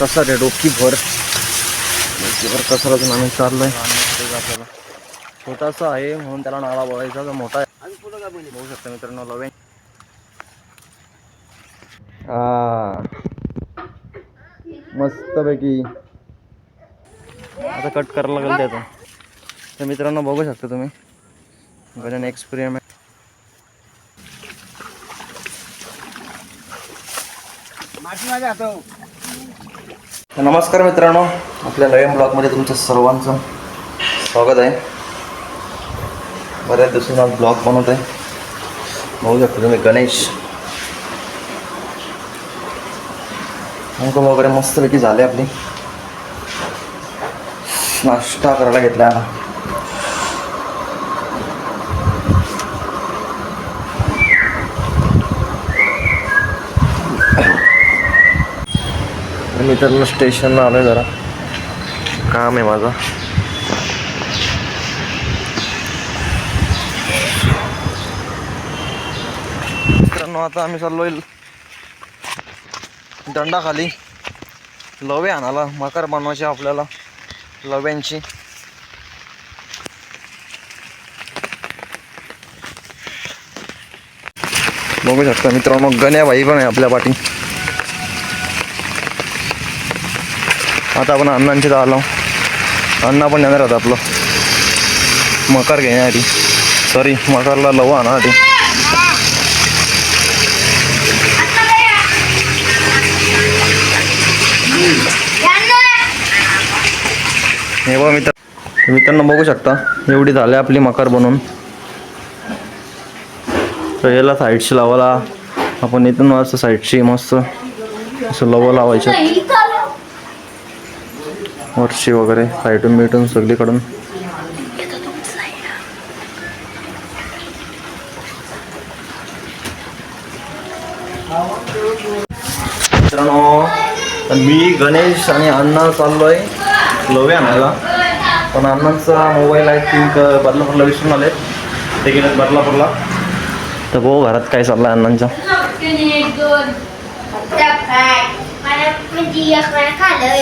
कसा रे डोकी भर. डोकीभर कसाराचं आम्ही चाललोय. छोटासा आहे म्हणून त्याला नाळा बोलायचा तर मोठा आहे. बघू शकता मित्रांनो लवे मस्त मस्तपैकी. आता कट करायला लागेल त्याचं. तर मित्रांनो बघू शकता तुम्ही. गजन एक्सपेरिमेंट तर नमस्कार मित्रांनो आपल्या नवीन ब्लॉगमध्ये तुमचं सर्वांचं स्वागत आहे. बऱ्याच दिवसांनी आज ब्लॉग बनवत आहे. बघू शकतो तुम्ही गणेश अंकम वगैरे मस्तपैकी झाले आपली. नाश्ता करायला घेतला. मी तर स्टेशनला आहे जरा. काम आहे माझं. मित्रांनो आता आम्ही चाललो दंडाखाली. लवे आणायला मकर बनवायचे आपल्याला लव्यांची. बघू शकता मित्रांनो गण्या भाई पण आहे आपल्या पाठी. आता आपण अण्णांचे आलो अण्णा पण येणार होता आपलं. मकर घेण्यासाठी सॉरी मकरला लव आणण्यासाठी हे बघा मित्र मित्रांनो बघू शकता. एवढी झाली आपली मकर बनवून तर याला साईडशी लावायला. आपण इथून असं साईडशी मस्त असं लव लावायचं. वरची वगैरे साईटून मिटून सगळीकडून. मित्रांनो मी गणेश आणि अण्णा चाललोय लवे आणायला. पण अण्णांचा मोबाईल आय थिंक बदलापूरला विसरून आले ते गेले बदलापूरला. तर भाऊ घरात काय चाललंय अण्णांचा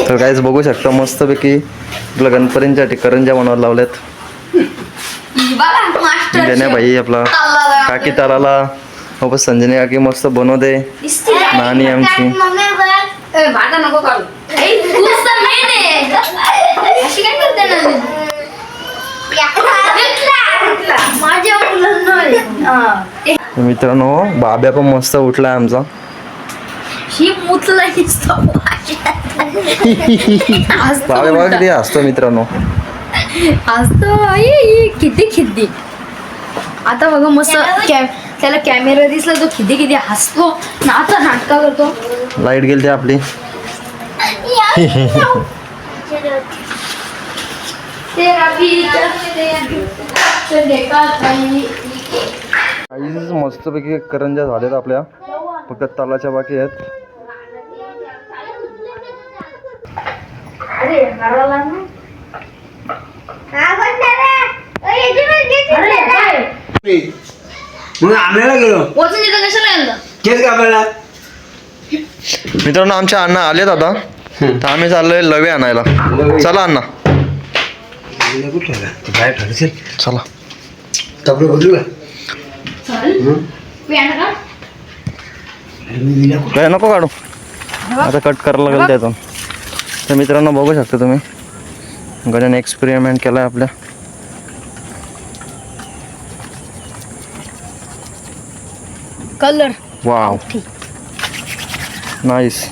तर काहीच बघू शकता मस्तपैकी आपल्या गणपतींसाठी करंजा बनवायला लावल्यात. गण्या भाई आपला काकी ताराला वापस संजनी काकी मस्त बनवते. नानी आमची. मित्रांनो बाब्या पण मस्त उठलाय आमचा. ही मुतला बाब्या बघा किती असतो मित्रांनो. असतो किती खिद्दी आता बघा मस्त कॅ त्याला कॅमेरा दिसला तो किती किती हसतो. ना आता नाटका करतो. लाइट गेली ते आपली. मस्तपैकी करंजा झाल्यात आपल्या. फक्त तलाच्या बाकी आहेत. अरे हरवला ना? अरे काय? मग आणायला गेलो. वचन तिथं कशाला आणलं केस कापायला. मित्रांनो आमच्या अण्णा आलेत आता. तर आम्ही चाललोय लवे आणायला. चला अण्णा. आला? बाहेर ठरसेल चला. कपडे बदलू का? काय नको काढू. आता कट करायला लागेल त्यातून. तर मित्रांनो बघू शकता तुम्ही. गजाने एक्सपेरिमेंट केलाय आपल्या कलर वाव नाईस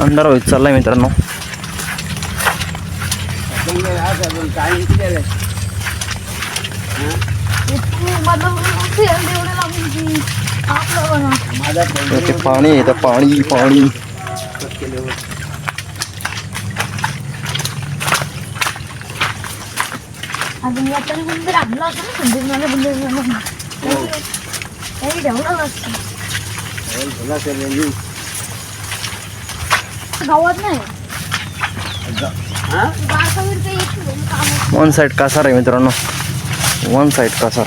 अंधार होईत चाललाय मित्रांनो. ते पाणी आहे ते पाणी. पाणी अजून याच्याने कोणतरी आणला होता ना संदीप मला बंद काही ठेवलं असतं. गावात नाही. बारकावीर काही येत नाही, कामं. वन साईड कासार आहे मित्रांनो. वन साईड कासार.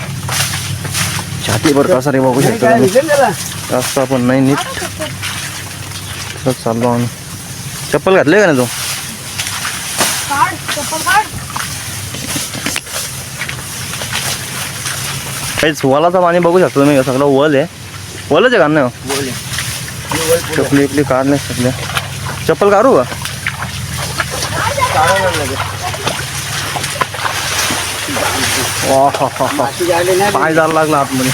छातीभर कासार आहे बघू शकता जास्त पण नाही नीट. चाललो आम्ही. चप्पल घातले का नाही तू? काढ चप्पल काढ. काहीच वलाचं पाणी बघू शकतो तुम्ही सगळं वल आहे. वलच आहे का नाही? हो? चपली इपली काढ नाही सगळ्या चप्पल काढू का? वा हा हा हा. पाय जायला लागला आतमध्ये.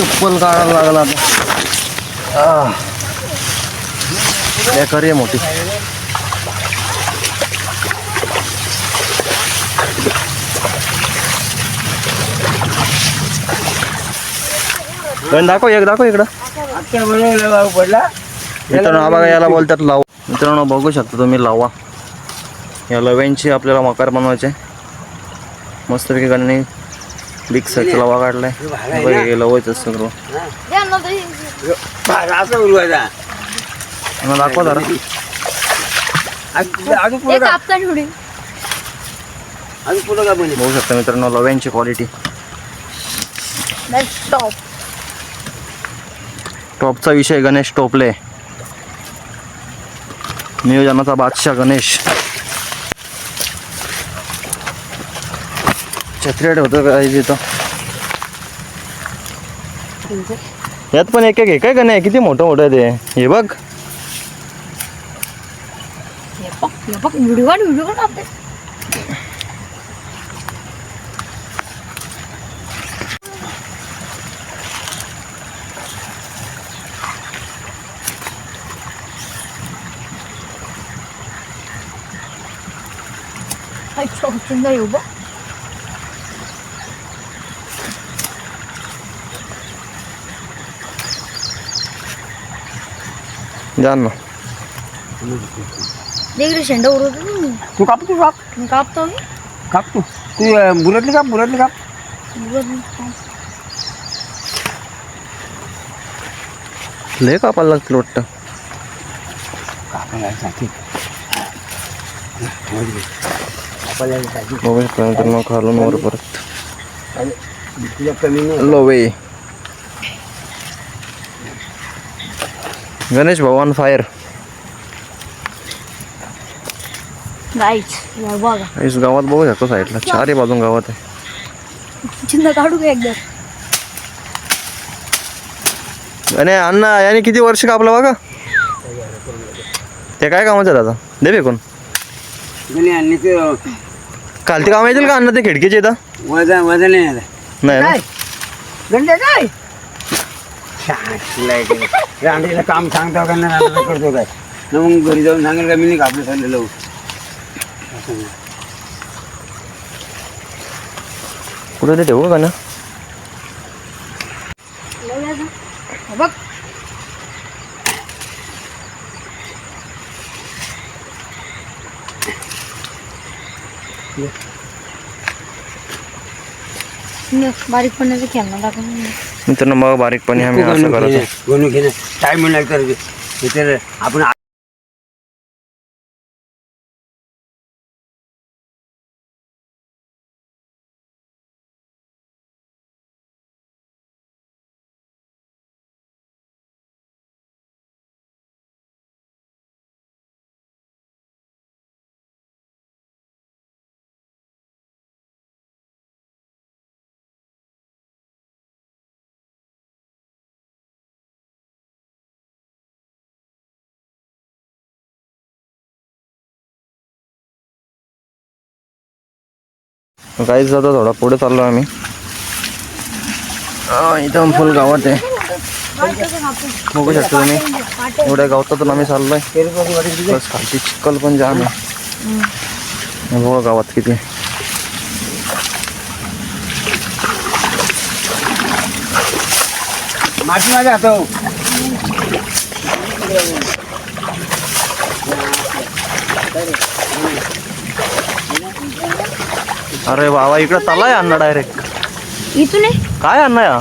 चप्पल काढायला लागला आता. आह. मोठी. दाखव एक दाखव इकडं. पडला मित्रांनो हा बघा याला बोलतात लावा. मित्रांनो बघू शकता तुम्ही लावा. या लव्यांची आपल्याला मकार बनवायचे मस्तपैकी गाणी बिग साईजचा लवा काढलाय बघा गेलं लवायचं सगळं. असं उलवायचा मला दाखवा जरा. अजून हे का अजून का बघू शकता मित्रांनो लव्यांची क्वालिटी टॉप टॉपचा विषय गणेश टोपले. नियोजनाचा बादशाह गणेश. छत्री होतं काय तिथं यात पण एक एक आहे काय गणे किती मोठं मोठं आहे ते हे बघ हे बघ हे बघ व्हिडिओ काढ व्हिडिओ काढ आपले अच्छा सुंदर येऊ बघ जा ना देख शेंडा उरवतो ना मी. तू काप तू काप मी कापतो मी काप तू तू अं, बुलेटली काप बुलेटली काप. लय कापायला लागतील वाटतं कापायला साठी कापायला साठी बघू शकता मित्रांनो खालून वर परत तुझ्या कमी नाही लवे गणेश भगवान फायर गाईच या बघा. इस गावात बघू शकतो साईडला चारही बाजून गावात आहे. चिंता काढू का एकदा? आणि अण्णा याने किती वर्ष कापलं बघा. ते काय कामाचं आता दे फेकून. गणे आणि ते काम येतील का अण्णा? ते खिडकीचे इथं वजन वजन नाही ना? रांडीला काम सांगतो का नाही रांडीला करतो काय न मग घरी जाऊन सांगेल का मी नाही कापलं चाललेलो कुठे ते ठेवू का ना हे बघ न, बारीक पडण्याचं खेळणं टाकून मित्रांनो मग बारीकपणे आम्ही असं घेणं टाईम ते तर आपण काहीच जातं थोडा पुढे चाललो आम्ही. इथं फुल गावात आहे. बघू शकतो तुम्ही. एवढ्या गावातून आम्ही चाललोय. बस खालची चिखल पण जाम आहे. बघा गावात किती. माती माझ्या हातावर. अरे बाबा इकडं चाललाय अण्णा डायरेक्ट इथून आहे काय अण्णा या?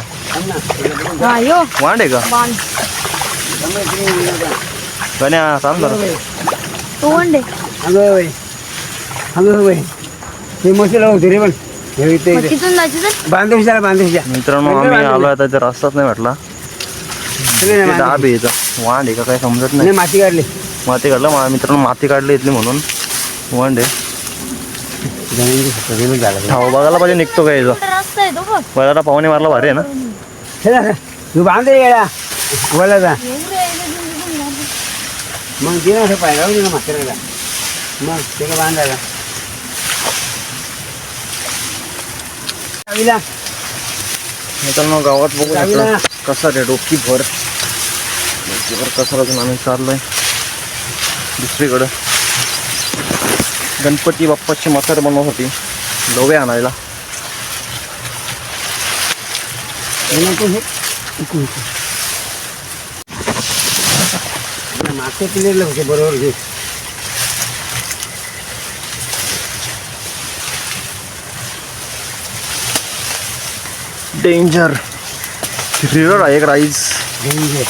हा यो. वांड आहे का? बाण गण्या चाल जरा. तो वंडे. अगं बाई. अगं बाई. हे मशीला होते रे पण. हे इथे मग इथे. तिथून जायचं तर? मित्रांनो आम्ही आलो आता इथे रस्ताच नाही भेटला. नाही ते. डाब आहे इथं. वांड आहे का काही समजत नाही. माती काढली. माती काढलं माझ्या मित्रांनो माती काढली इथली म्हणून. वांड. आहे हो बघायला पाहिजे निघतो काय याचा कुठं रस्ता आहे तो बघ. पहिला पाहुणे मारला भारी आहे ना? हे ना, तू बांधे बोला जा. मग दे ना असं पाहिजे ना म्हाताऱ्याला. मग ते का बांधायला चावीला मित्रांनो गावात बघू. शकता कसा रे डोकी भर. डोकी भर कसा अजून आम्ही चाललोय. दुसरीकडं. गणपती बाप्पाची म्हातार बनवत होती. लवे आणायला. मागचं क्लिअर होते बरोबर घे डेंजर रिव्हर आहे एक राईज.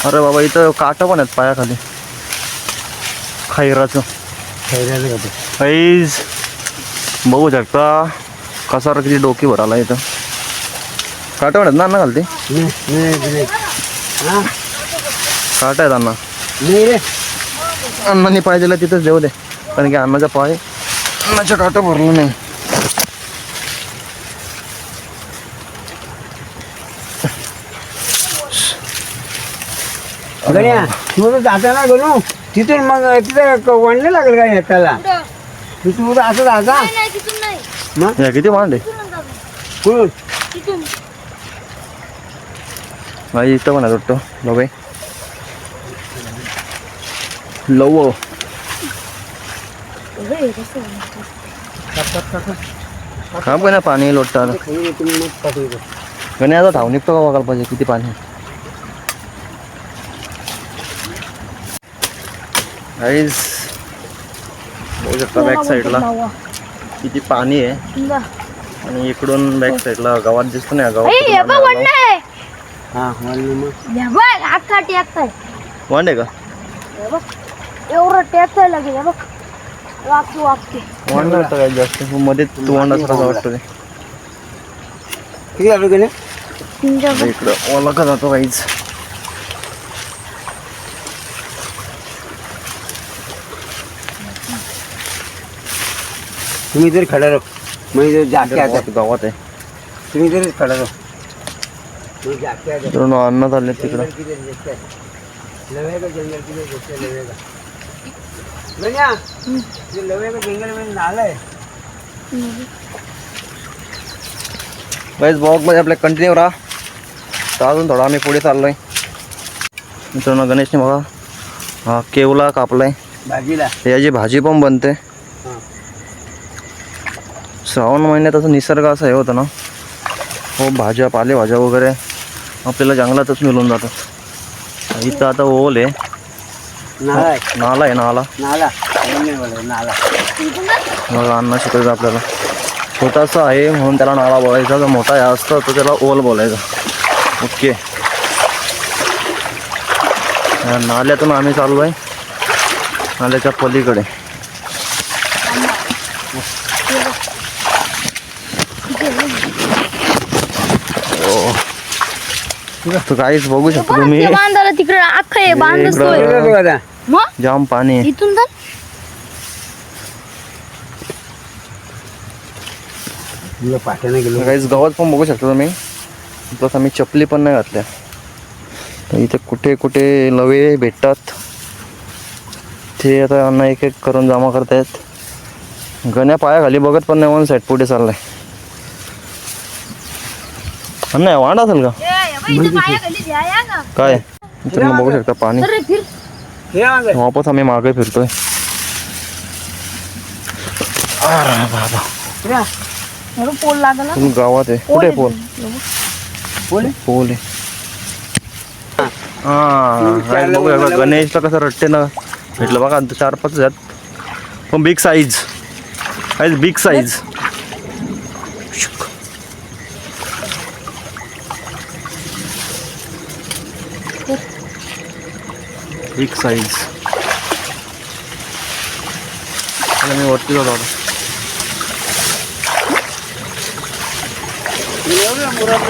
अरे बाबा इथं काटा पण आहेत पायाखाली. खैराचं. खैराला राईज बघू शकता कसा किती डोकी भर आला इथं. काटा आहेत ना अण्णा घालते? काटा आहेत अण्णा. रे. अण्णांनी पाय दिला तिथंच देऊ दे. कारण की अण्णाचा पाय अण्णाच्या काटा भरला नाही. गण्या तू तर जाताना गणू तिथून मग तिथं वणले लागेल का येताला तू तू तर असं जाता नाही नाही तिथून नाही. मग? या किती वांडे तिथूनच जाऊ. कुठून? तिथून. माझी इथं पण आहे वाटतं लव. आहे? काम काय ना पाणी लोटतं आलं खैर तुम्ही मग पाठवतो गणे आता धाव निघतो का बघायला पाहिजे किती पाणी? गाईज बघू शकता बॅक साईडला किती पाणी आहे. आणि इकडून बॅक साईडला गावात दिसतो ना गावात हे वंड का? बघ एवढं टॅक्स आहे लागेल बघ. वागते वागते वांड होतं काय जास्त? मध्ये तू वांड असं वाटतं ते इकडं ओला का जातो काहीच. तुम्ही तरी खडा राहो इधर जाके आता. गावात आहे तुम्ही तरी खडा राहो मग जाके आता. मित्रांनो अन्नात आले तिकडं. जंगल किधर देखता लवे का जंगल किधर देखता लवे का? गण्या ये लवे का जंगल में नाला है गाईजमध्ये आपल्या कंटिन्यू राहा. तर अजून थोडा आम्ही पुढे चाललोय. मित्रांनो गणेशने बघा हा केवला कापलाय. बाजीला याची भाजी पण बनते. श्रावण महिन्यात असं निसर्ग असा हे होतं ना. हो भाज्या पालेभाज्या वगैरे आपल्याला जंगलातच मिळून जातात. इथं आता ओल आहे. नाला आहे. नाला नाला. अन्न शिकायचं आपल्याला. छोटासा आहे म्हणून त्याला नाला बोलायचा. जर मोठा आहे असतं तर त्याला ओल बोलायचा. ओके. नाल्यातून आम्ही चाललो आहे नाल्याच्या पलीकडे. तर काहीच बघू शकतो तुम्ही तिकडे अख्खं हे इकडं-. मग? जाम पाणी आहे. इथून तर गेलो. काहीच गावात पण बघू शकता तुम्ही. प्लस आम्ही चपली पण नाही घातल्या. तर इथे कुठे कुठे लवे भेटतात. ते आता यांना एक एक करून जमा करतायत. गण्या पायाखाली बघत पण नाही वन साईड पुढे चाललाय. नाही वांड असेल का? काय? मित्रांनो बघू शकता पाणी. अरे फिर. मागे. वापस आम्ही मागे फिरतोय. पोल लागला. तुम्ही गावात आहे. कुठे पोल? बोल. पोल आहे? हा गणेशला कसं रट्टे ना भेटलं. बघा चार पाच आहेत. पण big size size big size big size मी वरती जातो आता मुराद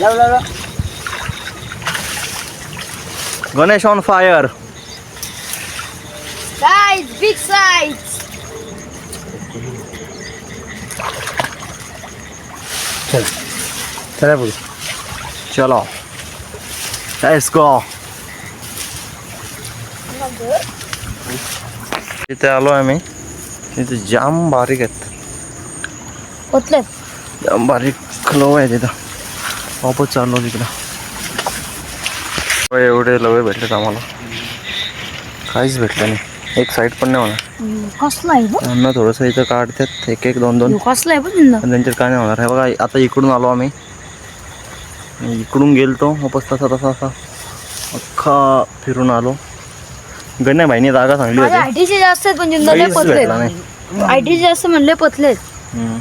लाव लाव लाव Ganesh on fire size big size चल चला पुढे चलो लेट्स गो इथे आलो आहे मी इथे जाम बारीक आहेत. होतले जाम बारीक लव आहे तिथं वापस चाललो तिकडं. एवढे लवे भेटलेत आम्हाला. काहीच भेटलं नाही. एक साईड पण नाही होणार. कसला आहे अन्न थोडंसं इथं काढतात. एक एक दोन दोन. कसला आहे पण त्यांच्यात काय नाही होणार. हे बघा आता इकडून आलो आम्ही. इकडून गेलतो वापस तसा तसा असा अख्खा फिरून आलो. गण्या भाईने जागा सांगली होती. आयटीचे जास्त आहेत पण यंदा लय काहीच पतलेत भेटला नाही. आयटीचे जास्त म्हणले हम्म.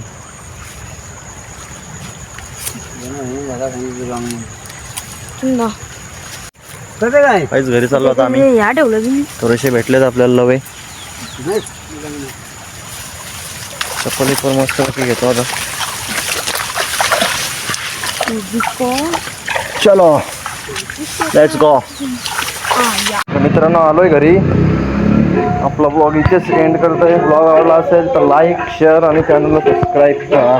कसं काय? काहीच घरी चाललो आता आम्ही. हे या ठेवलं की थोडेसे भेटलेत आपल्याला लवे. चप्पल मस्त पैकी घेतो आता. चलो लेट्स गो मित्रांनो आलोय घरी. आपला ब्लॉग इथेच एंड आहे ब्लॉग आवडला असेल तर लाईक शेअर आणि चॅनलला सबस्क्राईब करा.